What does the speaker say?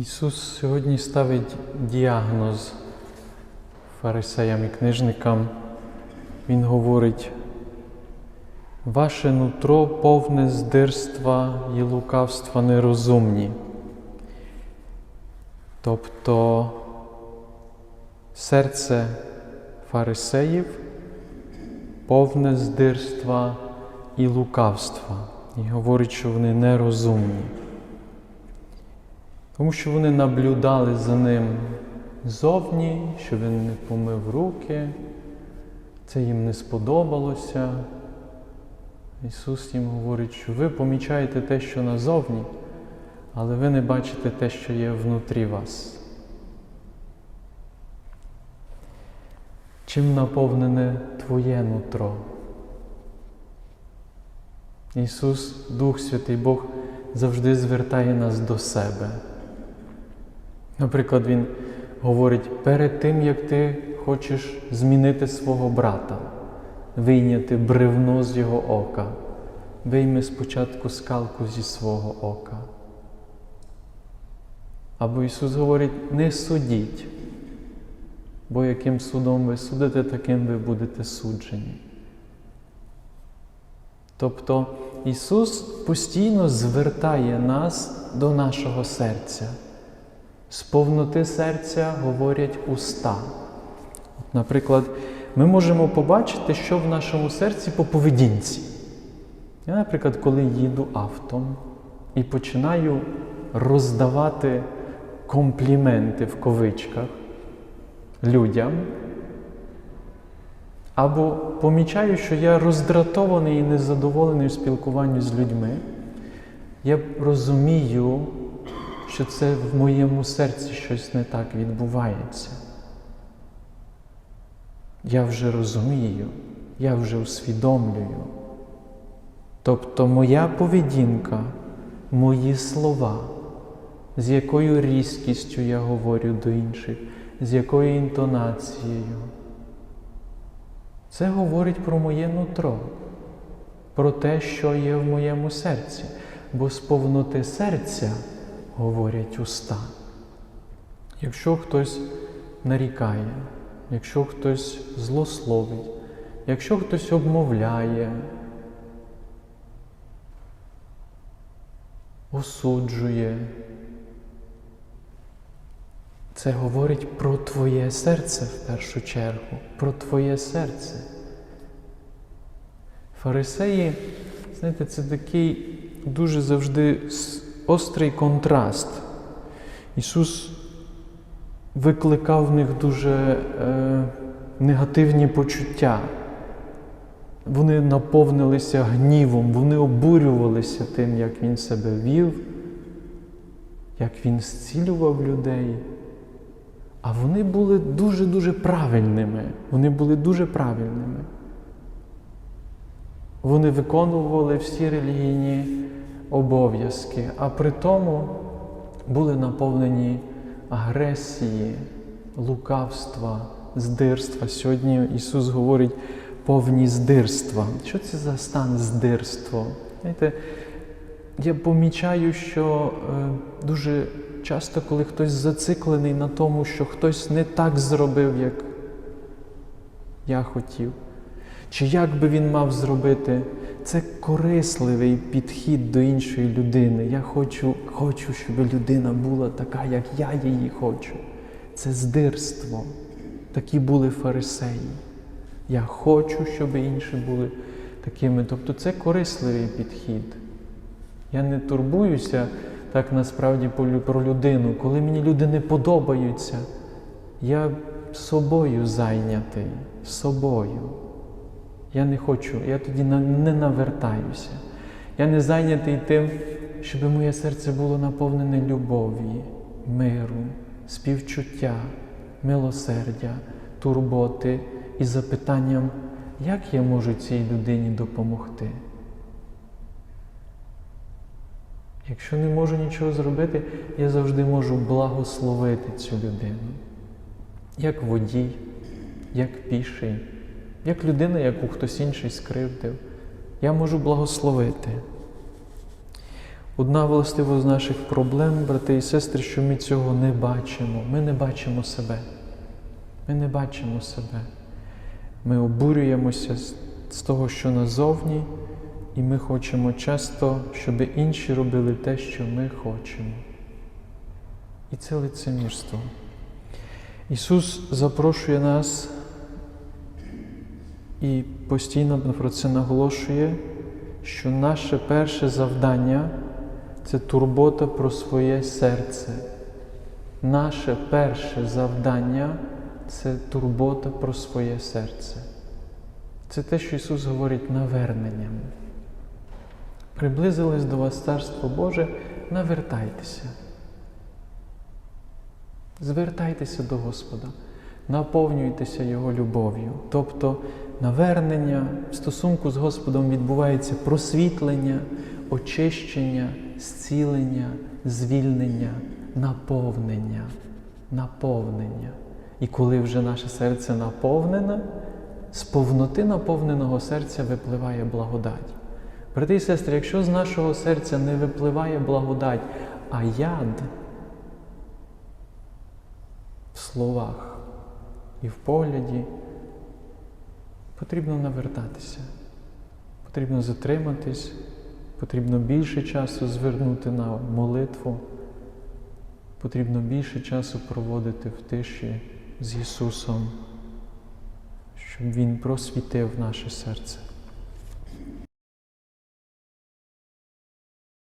Ісус сьогодні ставить діагноз фарисеям і книжникам. Він говорить, ваше нутро повне здирства і лукавства нерозумні. Тобто серце фарисеїв повне здирства і лукавства. І говорить, що вони нерозумні. Тому що вони наблюдали за ним зовні, що він не помив руки, це їм не сподобалося. Ісус їм говорить, що ви помічаєте те, що назовні, але ви не бачите те, що є внутрі вас. Чим наповнене Твоє нутро? Ісус, Дух Святий Бог, завжди звертає нас до себе. Наприклад, Він говорить, перед тим, як ти хочеш змінити свого брата, вийняти бревно з його ока, вийми спочатку скалку зі свого ока. Або Ісус говорить, не судіть, бо яким судом ви судите, таким ви будете суджені. Тобто Ісус постійно звертає нас до нашого серця. З повноти серця говорять уста. От, Наприклад, ми можемо побачити, що в нашому серці по поведінці. Я, наприклад, коли їду автом і починаю роздавати компліменти в ковичках людям, або помічаю, що я роздратований і незадоволений у спілкуванні з людьми, я розумію, що це в моєму серці щось не так відбувається. Я вже розумію, я вже усвідомлюю. Тобто моя поведінка, мої слова, з якою різкістю я говорю до інших, з якою інтонацією. Це говорить про моє нутро, про те, що є в моєму серці, бо з повноти серця говорять уста. Якщо хтось нарікає, якщо хтось злословить, якщо хтось обмовляє, осуджує, це говорить про твоє серце в першу чергу, про твоє серце. Фарисеї, знаєте, це такий дуже завжди острий контраст. Ісус викликав в них дуже е, негативні почуття. Вони наповнилися гнівом, вони обурювалися тим, як Він себе вів, як Він зцілював людей. А вони були дуже-дуже правильними. Вони були дуже правильними. Вони виконували всі релігійні обов'язки, а при тому були наповнені агресії, лукавства, здирства. Сьогодні Ісус говорить повні здирства. Що це за стан здирства? Знаєте, я помічаю, що е, дуже часто, коли хтось зациклений на тому, що хтось не так зробив, як я хотів, чи як би він мав зробити, це корисливий підхід до іншої людини. Я хочу, хочу, щоб людина була така, як я її хочу. Це здирство. Такі були фарисеї. Я хочу, щоб інші були такими. Тобто це корисливий підхід. Я не турбуюся так насправді про людину. Коли мені люди не подобаються, я собою зайнятий, собою. Я не хочу, я тоді не навертаюся. Я не зайнятий тим, щоб моє серце було наповнене любові, миру, співчуття, милосердя, турботи і запитанням, як я можу цій людині допомогти. Якщо не можу нічого зробити, я завжди можу благословити цю людину, як водій, як піший, як людина, яку хтось інший скривдив. Я можу благословити. Одна властиво з наших проблем, брати і сестри, що ми цього не бачимо. Ми не бачимо себе. Ми не бачимо себе. Ми обурюємося з, того, що назовні, і ми хочемо часто, щоб інші робили те, що ми хочемо. І це лицемірство. Ісус запрошує нас і постійно про це наголошує, що наше перше завдання це турбота про своє серце. Наше перше завдання це турбота про своє серце. Це те, що Ісус говорить наверненням. Приблизилось до вас Царство Боже, навертайтеся. Звертайтеся до Господа, наповнюйтеся Його любов'ю. Тобто навернення в стосунку з Господом відбувається просвітлення, очищення, зцілення, звільнення, наповнення. Наповнення. І коли вже наше серце наповнене, з повноти наповненого серця випливає благодать. Брати і сестри, якщо з нашого серця не випливає благодать, а яд в словах і в погляді, потрібно навертатися, потрібно затриматись, потрібно більше часу звернути на молитву, потрібно більше часу проводити в тиші з Ісусом, щоб Він просвітив наше серце.